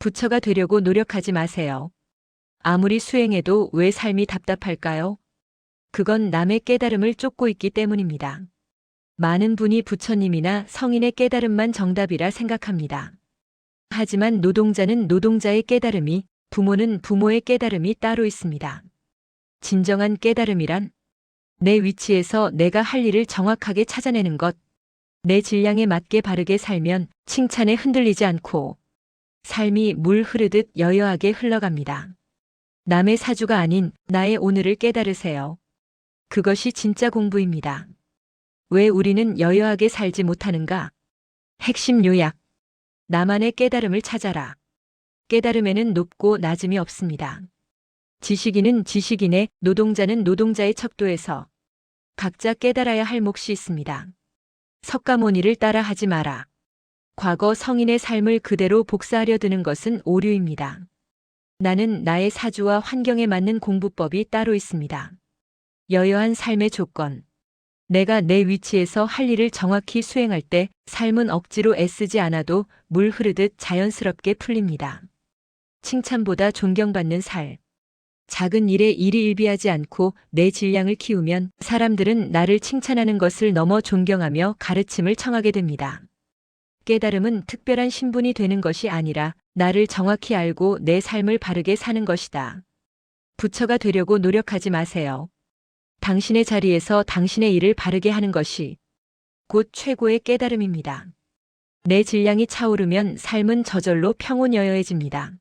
부처가 되려고 노력하지 마세요. 아무리 수행해도 왜 삶이 답답할까요? 그건 남의 깨달음을 쫓고 있기 때문입니다. 많은 분이 부처님이나 성인의 깨달음만 정답이라 생각합니다. 하지만 노동자는 노동자의 깨달음이, 부모는 부모의 깨달음이 따로 있습니다. 진정한 깨달음이란 내 위치에서 내가 할 일을 정확하게 찾아내는 것, 내 질량에 맞게 바르게 살면 칭찬에 흔들리지 않고 삶이 물 흐르듯 여여하게 흘러갑니다. 남의 사주가 아닌 나의 오늘을 깨달으세요. 그것이 진짜 공부입니다. 왜 우리는 여여하게 살지 못하는가? 핵심 요약. 나만의 깨달음을 찾아라. 깨달음에는 높고 낮음이 없습니다. 지식인은 지식인의, 노동자는 노동자의 척도에서 각자 깨달아야 할 몫이 있습니다. 석가모니를 따라 하지 마라. 과거 성인의 삶을 그대로 복사하려 드는 것은 오류입니다. 나는 나의 사주와 환경에 맞는 공부법이 따로 있습니다. 여여한 삶의 조건. 내가 내 위치에서 할 일을 정확히 수행할 때 삶은 억지로 애쓰지 않아도 물 흐르듯 자연스럽게 풀립니다. 칭찬보다 존경받는 살. 작은 일에 일희일비하지 않고 내 질량을 키우면 사람들은 나를 칭찬하는 것을 넘어 존경하며 가르침을 청하게 됩니다. 깨달음은 특별한 신분이 되는 것이 아니라 나를 정확히 알고 내 삶을 바르게 사는 것이다. 부처가 되려고 노력하지 마세요. 당신의 자리에서 당신의 일을 바르게 하는 것이 곧 최고의 깨달음입니다. 내 질량이 차오르면 삶은 저절로 평온여여해집니다.